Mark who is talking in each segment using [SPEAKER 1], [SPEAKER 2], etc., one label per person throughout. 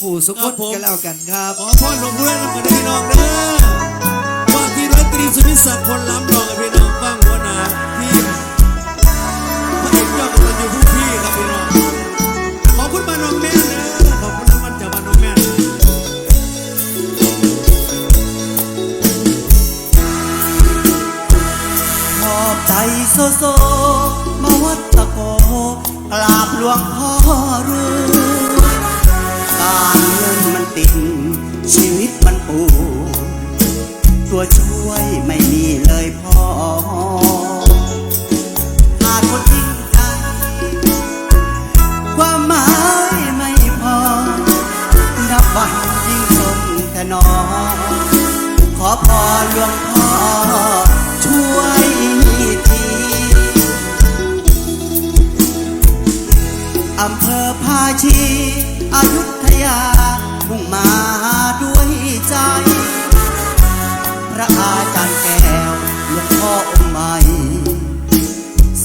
[SPEAKER 1] ผู้สุข
[SPEAKER 2] ครับผม
[SPEAKER 1] กันแล้วกันครับ
[SPEAKER 2] ขอพรหลวงพ่อได้นำกันได้พี่น้องเด้อว่าที่ร้อยตรีสุนิศักดิ์คนล้ำรองกับพี่น้องฟังหัวหน้าทีมพระเอกยอดกตัญญูผู้พี่ครับพี่น้อง ขอบคุณบ้านน้องแม่เด้อขอบคุณรางวัลจากบ้านน้องแม่
[SPEAKER 3] ขอบใจโซโซมาวัดตะโกกราบหลวงพ่อรวย การเงินมันติด ชีวิตมันปูตัวช่วยไม่มีเลยพ่อขาดคนจริงใจความหมายไม่พอ นับวันยิ่งทนแต่นอขอพรหลวงพ่อ อายุทยามุ่งมาด้วยใจ พระอาจารย์แก้วหลวงพ่อองค์ใหม่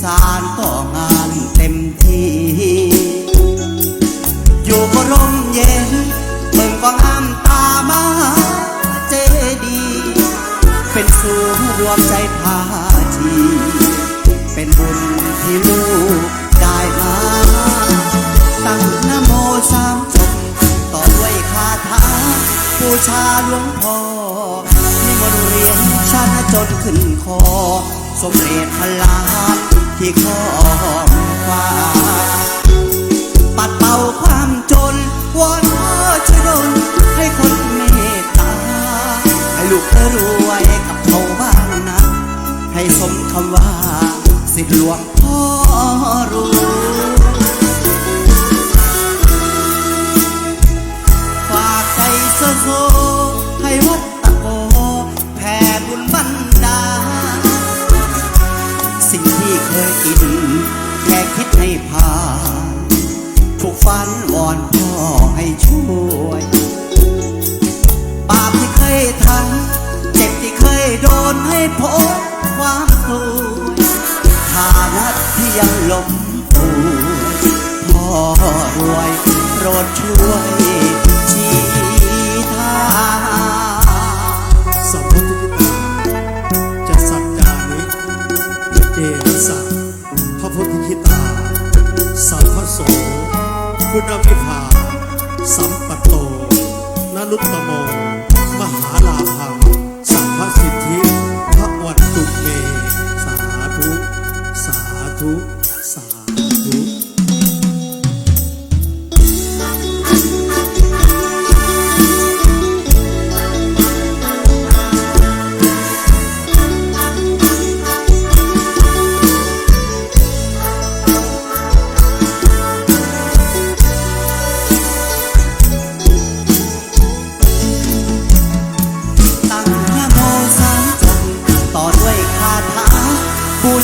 [SPEAKER 3] สารต่องานเต็มที่ อยู่ก็ร่มเย็นเบิ่งก็งามตามาเจดี เป็นศูนย์รวมใจพาที เป็นบุญที่ลู จนขึ้นคอ สมเด็จพลานที่คอฟ้าปัดเป่าความจนวอนพ่อช่วยดลให้คนเมตตา ให้ลูกได้รวยกับเขาบ้างนะ ให้สมคำว่าสิทธิหลวงพ่อรู้ฝากใจโซโซให้วัด กิน แค่คิดให้ผ่านทุกฝันวอนพ่อให้ช่วยบาปที่เคยทำเจ็บที่เคยโดนให้พ้นความทุกข์ฐานะที่ยังหลมป่วยพ่อรวยโปรดช่วย
[SPEAKER 2] คุณวิภา สัมปโตนรุตตมมหาลาภ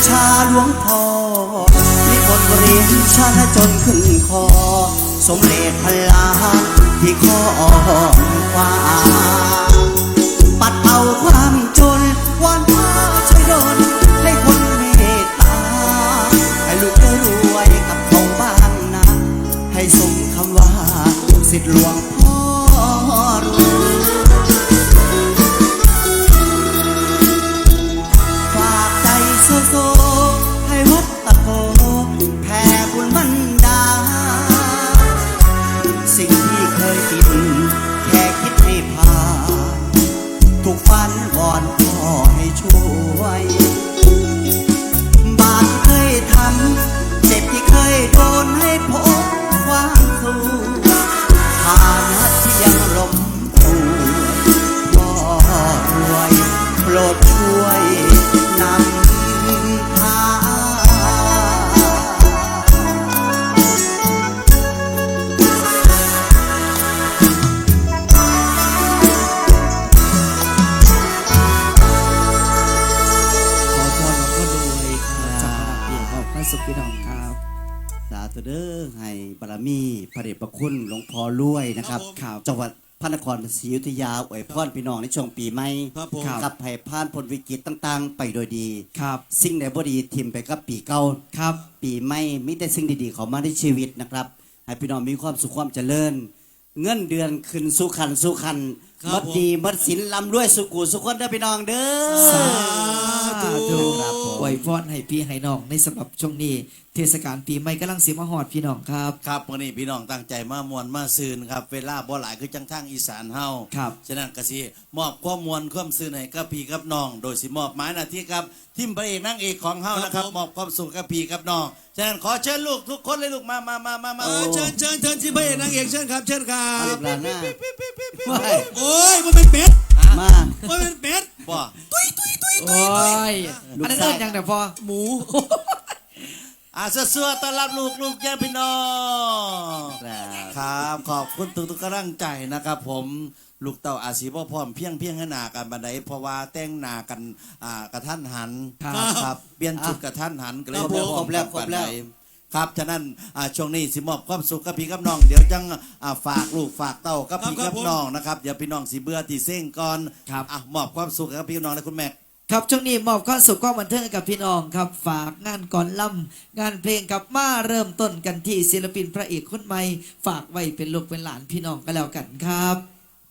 [SPEAKER 3] ชาหลวงพ่อมีบทเรียนชาจนขึ้นคอ สมเด็จพระลาที่ข้อฟ้าปัดเป่าความจนวอนพ่อช่วยดลให้คนเมตตา ให้ลูกได้รวยกับเขาบ้างนะ ให้สมคำว่าสิทธิหลวงพ่อ รดช่วยนำพา
[SPEAKER 1] ขอพรหลวงพ่อรวยครับจากพระเปียขอบพระสุขพี่น้องครับ
[SPEAKER 3] สาธุเด้อให้บารมีพระเดชพระคุณหลวงพ่อรวยนะครับ
[SPEAKER 1] ครับ
[SPEAKER 3] จังหวัด พระนครศรีอยุธยาอวยพรพี่น้องในช่วงปีใหม่
[SPEAKER 2] ครับผม
[SPEAKER 3] กับให้ผ่านพ้นวิกฤตต่างๆ ไปโดยดี
[SPEAKER 1] ครับ
[SPEAKER 3] สิ่งใดบ่ดีทิมไปกับปีเก่า
[SPEAKER 1] ครับ
[SPEAKER 3] ปีใหม่มีแต่สิ่งดีๆเข้ามาในชีวิตนะครับ ให้พี่น้องมีความสุขความเจริญ เงินเดือนขึ้นสุขันสุขัน
[SPEAKER 2] ครับ
[SPEAKER 3] มัดดีมัดสินลำด้วยสุกูสุคนเด้อพี่น้องเด้อ
[SPEAKER 1] สาธุ
[SPEAKER 3] ครับผม
[SPEAKER 1] อ วยพรให้พี่ให้น้องในสำหรับช่วงนี้ เทศกาลปีใหม่กำลังสิมาฮอดพี่น้องครับ
[SPEAKER 4] ครับวันนี้พี่น้องตั้งใจมามวนมาซืนครับเวลาบ่หลายคือจังทางอีสานเฮา
[SPEAKER 1] ครับ
[SPEAKER 4] ฉะนั้นก็สิมอบความมวลความซืนให้กับพี่กับน้อง โดยสิมอบหมายหน้าที่ครับทีมพระเอกนางเอกของเฮานะครับมอบความสุขกับพี่กับน้องฉะนั้นขอเชิญลูกทุกคนเลยลูกมามามามามา
[SPEAKER 2] เออเชิญเชิญเชิญที่พระเอกนางเอกเชิญครับเชิญครั
[SPEAKER 3] เอา
[SPEAKER 2] บ
[SPEAKER 3] ลูกหลานหน้า
[SPEAKER 2] โอ้ยมันเป็นเป็ด
[SPEAKER 3] มา
[SPEAKER 2] มันเป็นเป็ด
[SPEAKER 4] บ่
[SPEAKER 1] โอ้ย
[SPEAKER 3] ลูก
[SPEAKER 1] อันนั้น
[SPEAKER 3] ชาย
[SPEAKER 1] เอิ้นยังแต่พอ
[SPEAKER 2] หมู
[SPEAKER 4] อาเสื้อๆต้อนรับลูกลูกแย่พี่น้อง
[SPEAKER 3] ครับ
[SPEAKER 4] ครับขอบคุณทุกๆกำลังใจนะครับ ผมลูกเต่าอาชีพพ่อพร้อมเพียงเพียงให้หนากันบันไดเพราะว่าแต่งหนากันอ่ากระทันหัน
[SPEAKER 1] ครับ
[SPEAKER 4] ครับเปลี่ยนชุดกระทันหันก็เลย
[SPEAKER 3] ครับ
[SPEAKER 4] บ่
[SPEAKER 3] ผม
[SPEAKER 4] พร้อม
[SPEAKER 3] ครบแล้ว
[SPEAKER 4] กัน
[SPEAKER 3] ครบแล้ว
[SPEAKER 4] ปานใดครับ ฉะนั้นอ่าช่วงนี้สิมอบความสุขกับพี่กับน้อง เดี๋ยวจังอ่าฝากลูกฝากเต้ากับพี่กับน้องนะครับ เดี๋ยวพี่น้องสิเบื่อที่เส้งก่อน
[SPEAKER 1] ครับ
[SPEAKER 4] อะมอบความสุขกับพี่กับน้องและคุณแม่
[SPEAKER 1] ครับช่วงนี้มอบความสุขความบันเทิงให้กับพี่น้องครับ ฝากงานก่อนล่ำงานเพลงกับมาเริ่มต้นกันที่ศิลปินพระเอกคนใหม่ ฝากไว้เป็นลูกเป็นหลานพี่น้องก็แล้วกันครับ